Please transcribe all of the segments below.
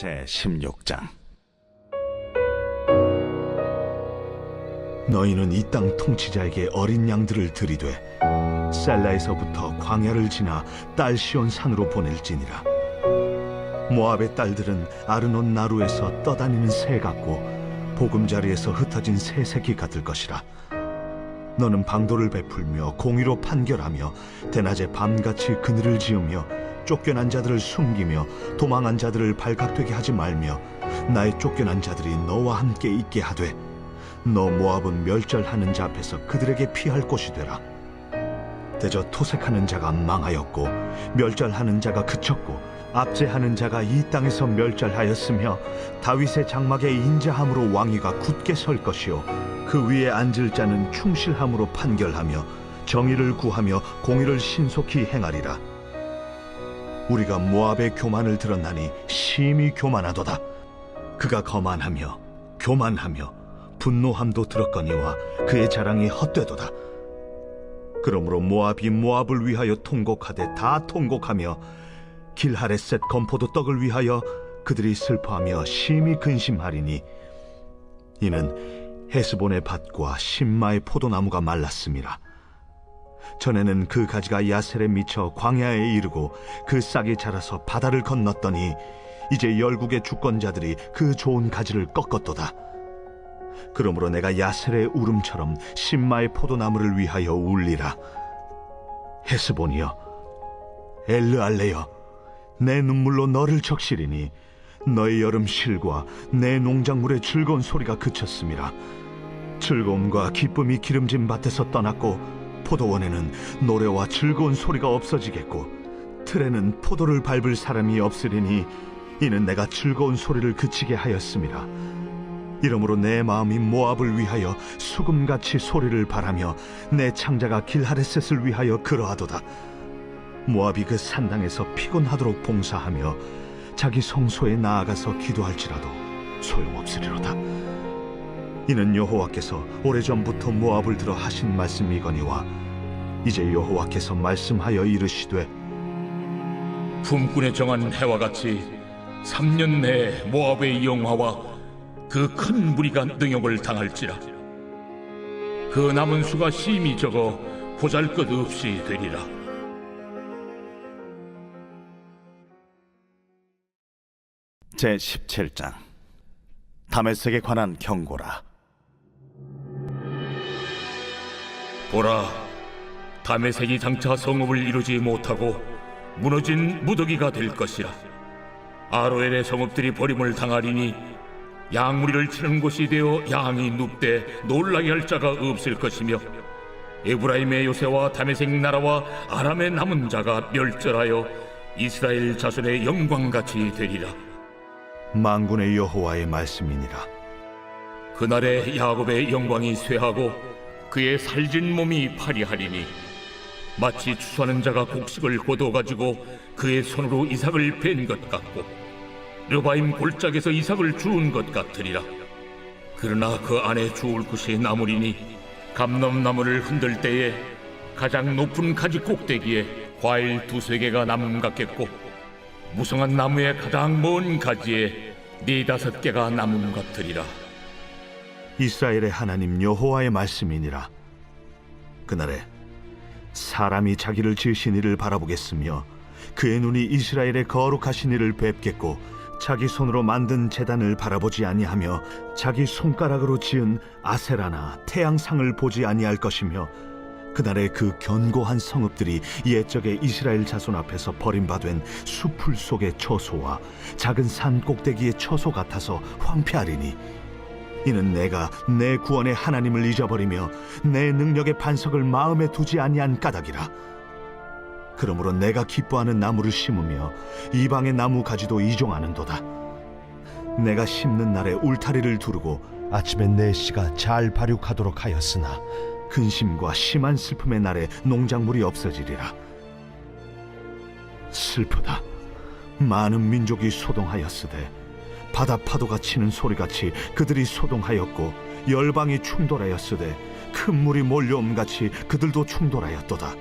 제 16장. 너희는 이 땅 통치자에게 어린 양들을 들이되 셀라에서부터 광야를 지나 딸 시온 산으로 보낼지니라. 모압의 딸들은 아르논 나루에서 떠다니는 새 같고 보금자리에서 흩어진 새 새끼 같을 것이라. 너는 방도를 베풀며 공의로 판결하며 대낮에 밤같이 그늘을 지으며 쫓겨난 자들을 숨기며 도망한 자들을 발각되게 하지 말며 나의 쫓겨난 자들이 너와 함께 있게 하되 너 모압은 멸절하는 자 앞에서 그들에게 피할 곳이 되라. 대저 토색하는 자가 망하였고 멸절하는 자가 그쳤고 압제하는 자가 이 땅에서 멸절하였으며 다윗의 장막에 인자함으로 왕위가 굳게 설 것이요 그 위에 앉을 자는 충실함으로 판결하며 정의를 구하며 공의를 신속히 행하리라. 우리가 모압의 교만을 들었나니 심히 교만하도다. 그가 거만하며 교만하며 분노함도 들었거니와 그의 자랑이 헛되도다. 그러므로 모압이 모압을 위하여 통곡하되 다 통곡하며 길하레셋 건포도 떡을 위하여 그들이 슬퍼하며 심히 근심하리니 이는 헤스본의 밭과 신마의 포도나무가 말랐습니다. 전에는 그 가지가 야셀에 미쳐 광야에 이르고 그 싹이 자라서 바다를 건넜더니 이제 열국의 주권자들이 그 좋은 가지를 꺾었도다. 그러므로 내가 야셀의 울음처럼 신마의 포도나무를 위하여 울리라. 헤스본이여, 엘르알레여, 내 눈물로 너를 적시리니 너의 여름 실과 내 농작물의 즐거운 소리가 그쳤습니다. 즐거움과 기쁨이 기름진 밭에서 떠났고 포도원에는 노래와 즐거운 소리가 없어지겠고 틀에는 포도를 밟을 사람이 없으리니 이는 내가 즐거운 소리를 그치게 하였습니다. 이러므로 내 마음이 모압을 위하여 수금같이 소리를 바라며 내 창자가 길하레셋을 위하여 그러하도다. 모압이 그 산당에서 피곤하도록 봉사하며 자기 성소에 나아가서 기도할지라도 소용없으리로다. 이는 여호와께서 오래전부터 모압을 들어 하신 말씀이거니와 이제 여호와께서 말씀하여 이르시되 품꾼에 정한 해와 같이 3년 내에 모압의 영화와 그 큰 무리가 능욕을 당할지라. 그 남은 수가 심히 적어 보잘것없이 되리라. 제 17장. 다메섹에 관한 경고라 보라 다메섹이 장차 성읍을 이루지 못하고 무너진 무더기가 될 것이라 아로엘의 성읍들이 버림을 당하리니 양무리를 치는 곳이 되어 양이 눕되 놀라게 할 자가 없을 것이며 에브라임의 요새와 다메섹 나라와 아람의 남은 자가 멸절하여 이스라엘 자손의 영광같이 되리라 만군의 여호와의 말씀이니라. 그날에 야곱의 영광이 쇠하고 그의 살진 몸이 파리하리니 마치 추수하는 자가 곡식을 거둬 가지고 그의 손으로 이삭을 벤것 같고 르바임 골짜기에서 이삭을 주운 것 같으리라. 그러나 그 안에 주울 것이 나물이니 감람나무를 흔들 때에 가장 높은 가지 꼭대기에 과일 두세 개가 남음 같겠고 무성한 나무의 가장 먼 가지에 네 다섯 개가 남음 같으리라 이스라엘의 하나님 여호와의 말씀이니라. 그날에 사람이 자기를 지으신 이를 바라보겠으며 그의 눈이 이스라엘의 거룩하신 이를 뵙겠고 자기 손으로 만든 재단을 바라보지 아니하며 자기 손가락으로 지은 아세라나 태양상을 보지 아니할 것이며 그날에 그 견고한 성읍들이 옛적의 이스라엘 자손 앞에서 버림받은 수풀 속의 처소와 작은 산 꼭대기의 처소 같아서 황폐하리니 이는 내가 내 구원의 하나님을 잊어버리며 내 능력의 반석을 마음에 두지 아니한 까닭이라. 그러므로 내가 기뻐하는 나무를 심으며 이방의 나무 가지도 이종하는도다. 내가 심는 날에 울타리를 두르고 아침에 내 씨가 잘 발육하도록 하였으나 근심과 심한 슬픔의 날에 농작물이 없어지리라. 슬프다. 많은 민족이 소동하였으되 바다 파도가 치는 소리같이 그들이 소동하였고 열방이 충돌하였으되 큰 물이 몰려옴 같이 그들도 충돌하였도다.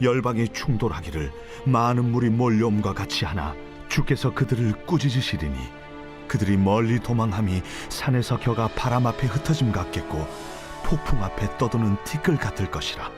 열방이 충돌하기를 많은 물이 몰려옴과 같이 하나 주께서 그들을 꾸짖으시리니 그들이 멀리 도망함이 산에서 겨가 바람 앞에 흩어짐 같겠고 폭풍 앞에 떠도는 티끌 같을 것이라.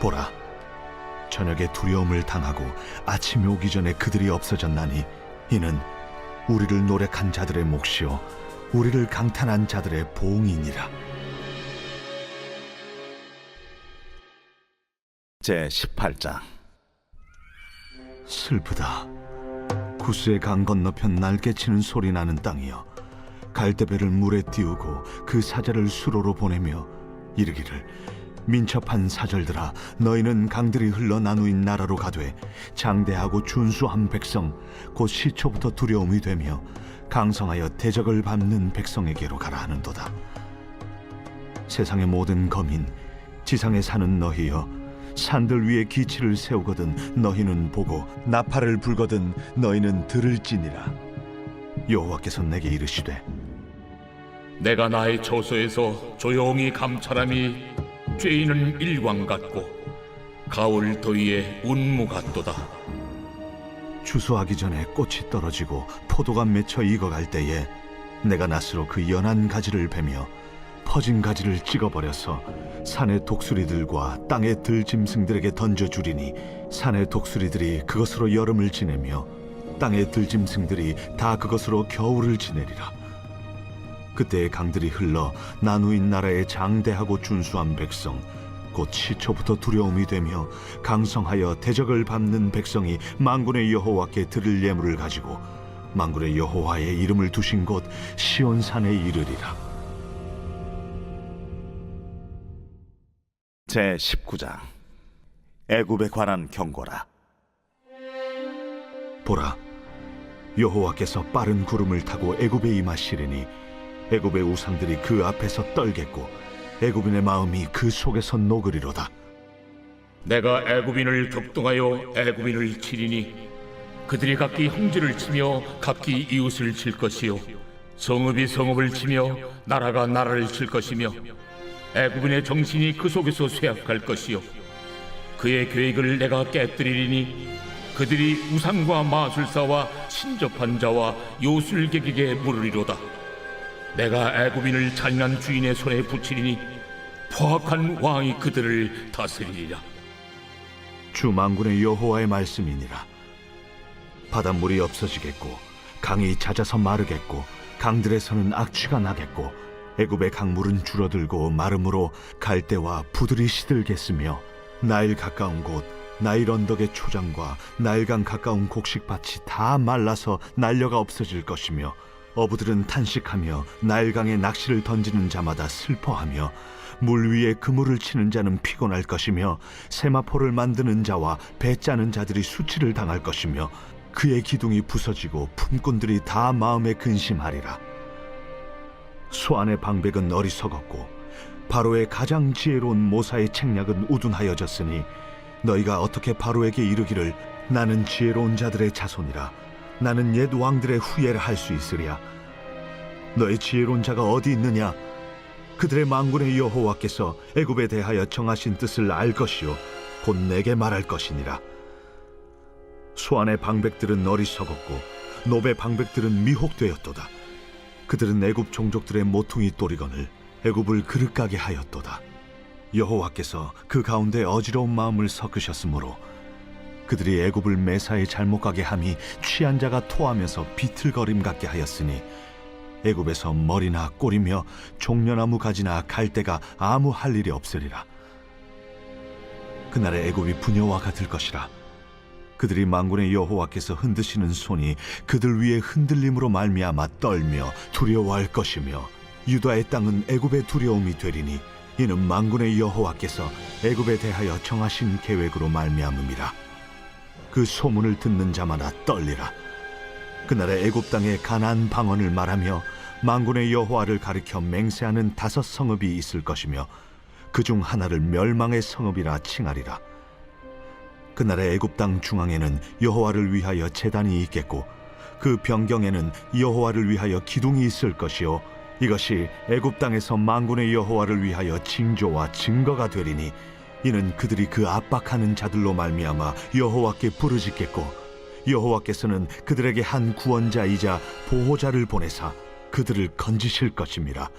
보라 저녁에 두려움을 당하고 아침이 오기 전에 그들이 없어졌나니 이는 우리를 노력한 자들의 몫이요 우리를 강탄한 자들의 보응이니라 제 18장 슬프다. 구스의 강 건너편 날개 치는 소리 나는 땅이여. 갈대배를 물에 띄우고 그 사자를 수로로 보내며 이르기를 민첩한 사절들아 너희는 강들이 흘러 나누인 나라로 가되 장대하고 준수한 백성 곧 시초부터 두려움이 되며 강성하여 대적을 밟는 백성에게로 가라 하는도다. 세상의 모든 거민 지상에 사는 너희여 산들 위에 기치를 세우거든 너희는 보고 나팔을 불거든 너희는 들을지니라 여호와께서 내게 이르시되 내가 나의 처소에서 조용히 감찰함이 죄인은 일광 같고 가을 더위에 운무 같도다. 추수하기 전에 꽃이 떨어지고 포도가 맺혀 익어갈 때에 내가 낫으로 그 연한 가지를 베며 퍼진 가지를 찍어버려서 산의 독수리들과 땅의 들짐승들에게 던져주리니 산의 독수리들이 그것으로 여름을 지내며 땅의 들짐승들이 다 그것으로 겨울을 지내리라 그때 강들이 흘러 나누인 나라의 장대하고 준수한 백성 곧 시초부터 두려움이 되며 강성하여 대적을 밟는 백성이 만군의 여호와께 드릴 예물을 가지고 만군의 여호와의 이름을 두신 곳 시온산에 이르리라. 제 19장. 애굽에 관한 경고라. 보라 여호와께서 빠른 구름을 타고 애굽에 임하시리니 애굽의 우상들이 그 앞에서 떨겠고 애굽인의 마음이 그 속에서 녹으리로다. 내가 애굽인을 격동하여 애굽인을 치리니 그들이 각기 형제를 치며 각기 이웃을 칠 것이요. 성읍이 성읍을 치며 나라가 나라를 칠 것이며 애굽인의 정신이 그 속에서 쇠약할 것이요. 그의 계획을 내가 깨뜨리리니 그들이 우상과 마술사와 신접한 자와 요술객에게 물으리로다 내가 애굽인을 잔인한 주인의 손에 붙이리니 포악한 왕이 그들을 다스리리라. 주 만군의 여호와의 말씀이니라. 바닷물이 없어지겠고 강이 잦아서 마르겠고 강들에서는 악취가 나겠고 애굽의 강물은 줄어들고 마름으로 갈대와 부들이 시들겠으며 나일 가까운 곳 나일 언덕의 초장과 나일강 가까운 곡식밭이 다 말라서 날려가 없어질 것이며 어부들은 탄식하며 나일강에 낚시를 던지는 자마다 슬퍼하며 물 위에 그물을 치는 자는 피곤할 것이며 세마포를 만드는 자와 배 짜는 자들이 수치를 당할 것이며 그의 기둥이 부서지고 품꾼들이 다 마음에 근심하리라. 소안의 방백은 어리석었고 바로의 가장 지혜로운 모사의 책략은 우둔하여졌으니 너희가 어떻게 바로에게 이르기를 나는 지혜로운 자들의 자손이라 나는 옛 왕들의 후예를 할 수 있으랴. 너희 지혜로운 자가 어디 있느냐? 그들의 망군의 여호와께서 애굽에 대하여 정하신 뜻을 알 것이요. 곧 내게 말할 것이니라. 소안의 방백들은 어리석었고 노베 방백들은 미혹되었도다. 그들은 애굽 종족들의 모퉁이 또리건을 애굽을 그릇가게 하였도다. 여호와께서 그 가운데 어지러운 마음을 섞으셨으므로 그들이 애굽을 매사에 잘못 가게 함이 취한 자가 토하면서 비틀거림 같게 하였으니 애굽에서 머리나 꼬리며 종려나무 가지나 갈대가 아무 할 일이 없으리라. 그날의 애굽이 부녀와 같을 것이라. 그들이 만군의 여호와께서 흔드시는 손이 그들 위에 흔들림으로 말미암아 떨며 두려워할 것이며 유다의 땅은 애굽의 두려움이 되리니 이는 만군의 여호와께서 애굽에 대하여 정하신 계획으로 말미암음이라 그 소문을 듣는 자마다 떨리라. 그날에 애굽 땅에 가나안 방언을 말하며 만군의 여호와를 가리켜 맹세하는 다섯 성읍이 있을 것이며 그 중 하나를 멸망의 성읍이라 칭하리라. 그날의 애굽 땅 중앙에는 여호와를 위하여 제단이 있겠고 그 변경에는 여호와를 위하여 기둥이 있을 것이요 이것이 애굽 땅에서 만군의 여호와를 위하여 징조와 증거가 되리니 이는 그들이 그 압박하는 자들로 말미암아 여호와께 부르짖겠고 여호와께서는 그들에게 한 구원자이자 보호자를 보내사 그들을 건지실 것입니다.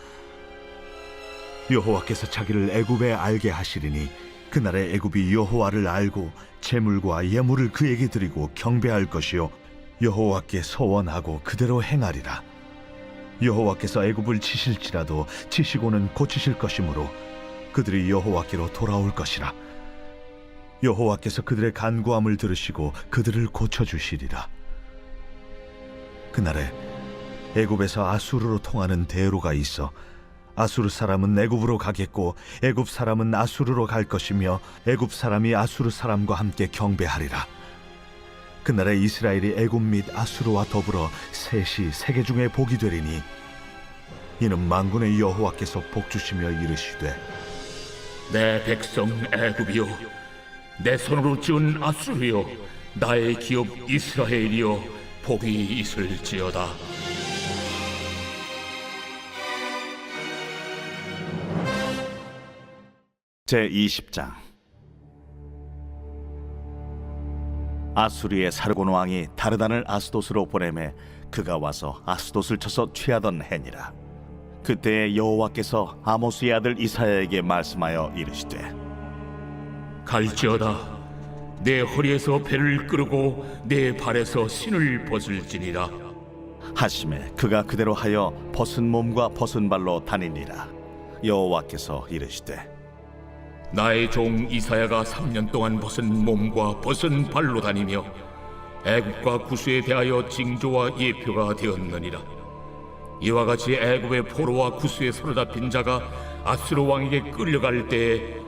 여호와께서 자기를 애굽에 알게 하시리니 그날에 애굽이 여호와를 알고 재물과 예물을 그에게 드리고 경배할 것이요 여호와께 서원하고 그대로 행하리라. 여호와께서 애굽을 치실지라도 치시고는 고치실 것이므로 그들이 여호와께로 돌아올 것이라. 여호와께서 그들의 간구함을 들으시고 그들을 고쳐 주시리라. 그날에 애굽에서 아수르로 통하는 대로가 있어 아수르 사람은 애굽으로 가겠고 애굽 사람은 아수르로 갈 것이며 애굽 사람이 아수르 사람과 함께 경배하리라. 그날에 이스라엘이 애굽 및 아수르와 더불어 셋이 세계 중에 복이 되리니 이는 만군의 여호와께서 복 주시며 이르시되 내 백성 애굽이여 내 손으로 지은 아수르여 나의 기업 이스라엘이여 복이 있을지어다. 제 20장. 아수리의 사르곤 왕이 다르단을 아스도스로 보내매 그가 와서 아스도스를 쳐서 취하던 해니라 그때에 여호와께서 아모스의 아들 이사야에게 말씀하여 이르시되 갈지어다. 내 허리에서 배를 끌고 내 발에서 신을 벗을지니라. 하심에 그가 그대로 하여 벗은 몸과 벗은 발로 다니니라. 여호와께서 이르시되 나의 종 이사야가 3년 동안 벗은 몸과 벗은 발로 다니며 애굽과 구스에 대하여 징조와 예표가 되었느니라 이와 같이 애굽의 포로와 구스에 사로잡힌 자가 아수르 왕에게 끌려갈 때에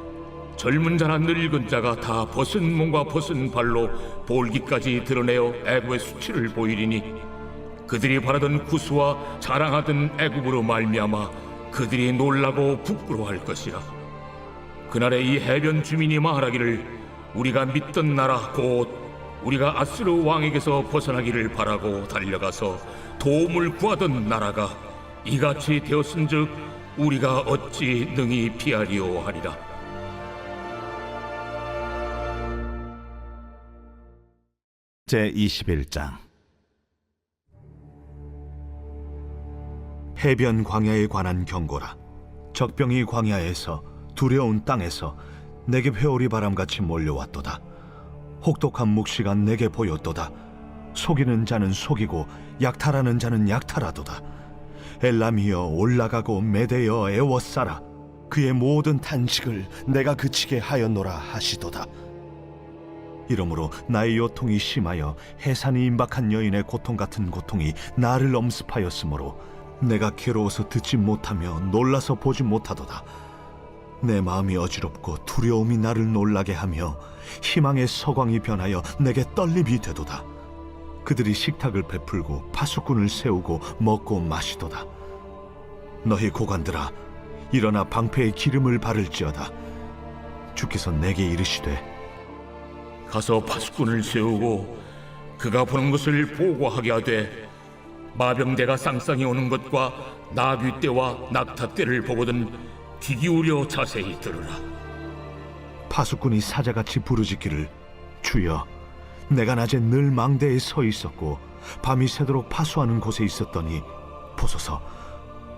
젊은 자나 늙은 자가 다 벗은 몸과 벗은 발로 볼기까지 드러내어 애굽의 수치를 보이리니 그들이 바라던 구스와 자랑하던 애굽으로 말미암아 그들이 놀라고 부끄러워할 것이라. 그날에 이 해변 주민이 말하기를 우리가 믿던 나라 곧 우리가 아스르 왕에게서 벗어나기를 바라고 달려가서 도움을 구하던 나라가 이같이 되었은즉 우리가 어찌 능히 피하리오 하리라. 제 21장. 해변 광야에 관한 경고라. 적병이 광야에서 두려운 땅에서 내게 회오리 바람같이 몰려왔도다. 혹독한 묵시가 내게 보였도다 속이는 자는 속이고 약탈하는 자는 약탈하도다 엘람이여 올라가고 메대여 애워싸라 그의 모든 탄식을 내가 그치게 하였노라 하시도다 이러므로 나의 요통이 심하여 해산이 임박한 여인의 고통 같은 고통이 나를 엄습하였으므로 내가 괴로워서 듣지 못하며 놀라서 보지 못하도다. 내 마음이 어지럽고 두려움이 나를 놀라게 하며 희망의 서광이 변하여 내게 떨림이 되도다. 그들이 식탁을 베풀고 파수꾼을 세우고 먹고 마시도다. 너희 고관들아, 일어나 방패에 기름을 바를지어다. 주께서 내게 이르시되 가서 파수꾼을 세우고 그가 보는 것을 보고하게 하되 마병대가 쌍쌍이 오는 것과 나귀 떼와 낙타 떼를 보거든 귀 기울여 자세히 들으라 파수꾼이 사자같이 부르짖기를 주여 내가 낮에 늘 망대에 서 있었고 밤이 새도록 파수하는 곳에 있었더니 보소서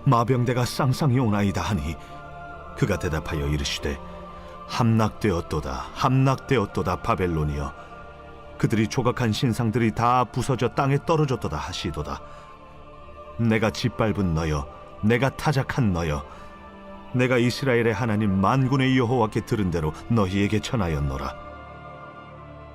마병대가 쌍쌍이 오나이다 하니 그가 대답하여 이르시되 함락되었도다 함락되었도다 바벨론이여. 그들이 조각한 신상들이 다 부서져 땅에 떨어졌도다 하시도다. 내가 짓밟은 너여 내가 타작한 너여 내가 이스라엘의 하나님 만군의 여호와께 들은 대로 너희에게 전하였노라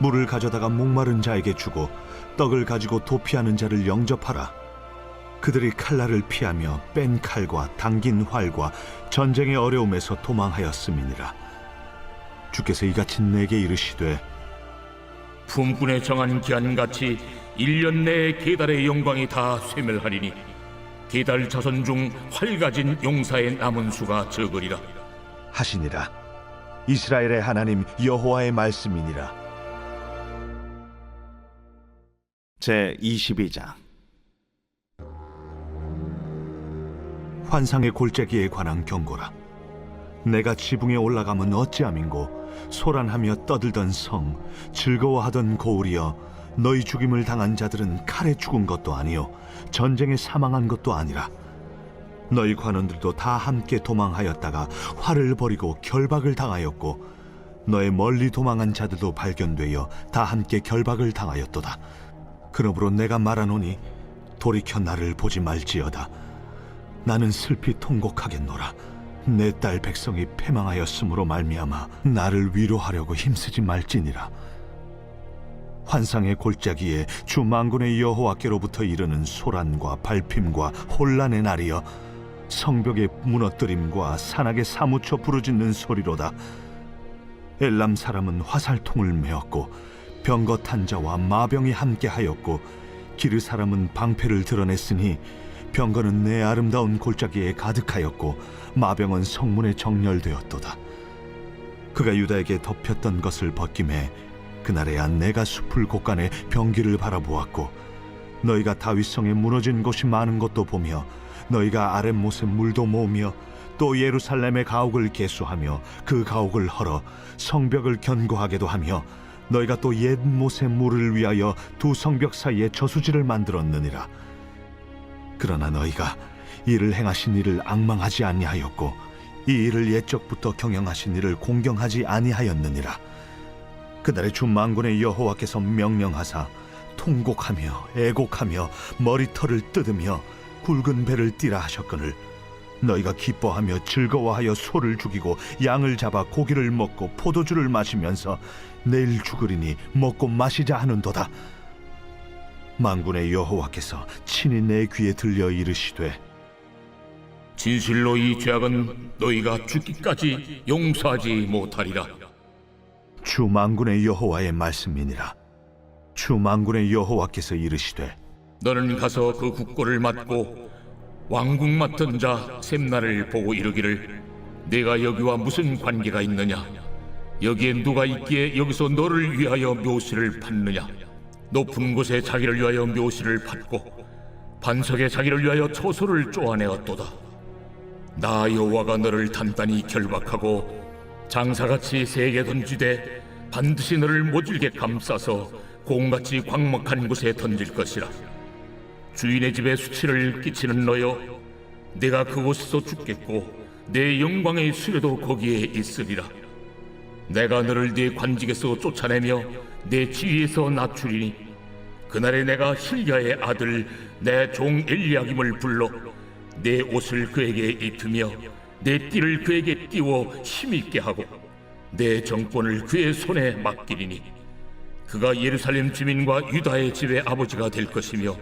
물을 가져다가 목마른 자에게 주고 떡을 가지고 도피하는 자를 영접하라. 그들이 칼날을 피하며 뺀 칼과 당긴 활과 전쟁의 어려움에서 도망하였음이니라. 주께서 이같이 내게 이르시되 품꾼에 정한 기한같이 일년 내에 게달의 영광이 다 쇠멸하리니 게달 자손 중 활 가진 용사의 남은 수가 적으리라. 하시니라. 이스라엘의 하나님 여호와의 말씀이니라 제 22장. 환상의 골짜기에 관한 경고라. 내가 지붕에 올라가면 어찌함인고 소란하며 떠들던 성 즐거워하던 고울이여 너희 죽임을 당한 자들은 칼에 죽은 것도 아니요 전쟁에 사망한 것도 아니라. 너희 관원들도 다 함께 도망하였다가 화를 벌이고 결박을 당하였고 너의 멀리 도망한 자들도 발견되어 다 함께 결박을 당하였도다 그러므로 내가 말하노니 돌이켜 나를 보지 말지어다. 나는 슬피 통곡하겠노라. 내 딸 백성이 패망하였으므로 말미암아 나를 위로하려고 힘쓰지 말지니라. 환상의 골짜기에 주 만군의 여호와께로부터 이르는 소란과 발핌과 혼란의 날이여 성벽의 무너뜨림과 산악에 사무쳐 부르짖는 소리로다. 엘람 사람은 화살통을 메었고 병거탄 자와 마병이 함께하였고 기르 사람은 방패를 드러냈으니 병거는 내 아름다운 골짜기에 가득하였고 마병은 성문에 정렬되었도다. 그가 유다에게 덮였던 것을 벗김에 그날에야 내가 숲을 곳간에 병기를 바라보았고 너희가 다윗성에 무너진 곳이 많은 것도 보며 너희가 아랫못에 물도 모으며 또 예루살렘의 가옥을 개수하며 그 가옥을 헐어 성벽을 견고하게도 하며 너희가 또 옛 못의 물을 위하여 두 성벽 사이에 저수지를 만들었느니라. 그러나 너희가 이를 행하신 이를 악망하지 아니하였고 이 일을 옛적부터 경영하신 이를 공경하지 아니하였느니라. 그날의 주 만군의 여호와께서 명령하사 통곡하며 애곡하며 머리털을 뜯으며 굵은 배를 띠라 하셨거늘 너희가 기뻐하며 즐거워하여 소를 죽이고 양을 잡아 고기를 먹고 포도주를 마시면서 내일 죽으리니 먹고 마시자 하는도다. 만군의 여호와께서 친히 내 귀에 들려 이르시되 진실로 이 죄악은 너희가 죽기까지 용서하지 못하리라. 주 만군의 여호와의 말씀이니라. 주 만군의 여호와께서 이르시되 너는 가서 그 국고를 맡고 왕국 맡은 자 셈나를 보고 이르기를 내가 여기와 무슨 관계가 있느냐 여기에 누가 있기에 여기서 너를 위하여 묘시를 받느냐? 높은 곳에 자기를 위하여 묘시를 받고 반석에 자기를 위하여 초소를 쪼아내었도다. 나 여호와가 너를 단단히 결박하고 장사같이 세게 던지되 반드시 너를 모질게 감싸서 공같이 광목한 곳에 던질 것이라. 주인의 집에 수치를 끼치는 너여 내가 그곳에서 죽겠고 내 영광의 수레도 거기에 있으리라 내가 너를 네 관직에서 쫓아내며 내 지위에서 낮추리니 그날에 내가 힐야의 아들 내 종 엘리야김을 불러 내 옷을 그에게 입히며 내 띠를 그에게 띄워 힘있게 하고 내 정권을 그의 손에 맡기리니 그가 예루살렘 주민과 유다의 집의 아버지가 될 것이며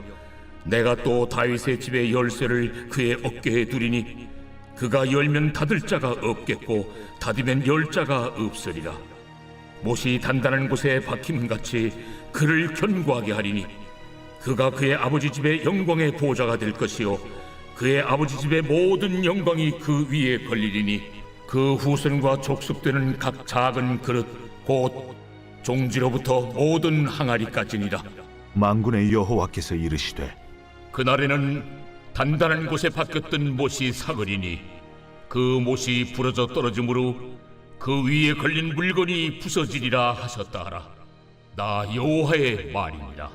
내가 또 다윗의 집의 열쇠를 그의 어깨에 두리니 그가 열면 닫을 자가 없겠고 닫으면 열 자가 없으리라. 못이 단단한 곳에 박힘같이 그를 견고하게 하리니 그가 그의 아버지 집의 영광의 보좌가 될 것이요 그의 아버지 집의 모든 영광이 그 위에 걸리리니 그 후손과 족속되는 각 작은 그릇 곧 종지로부터 모든 항아리까지니라. 만군의 여호와께서 이르시되 그날에는 단단한 곳에 박혔던 못이 사거리니 그 못이 부러져 떨어지므로 그 위에 걸린 물건이 부서지리라 하셨다 하라. 나 여호와의 말이니라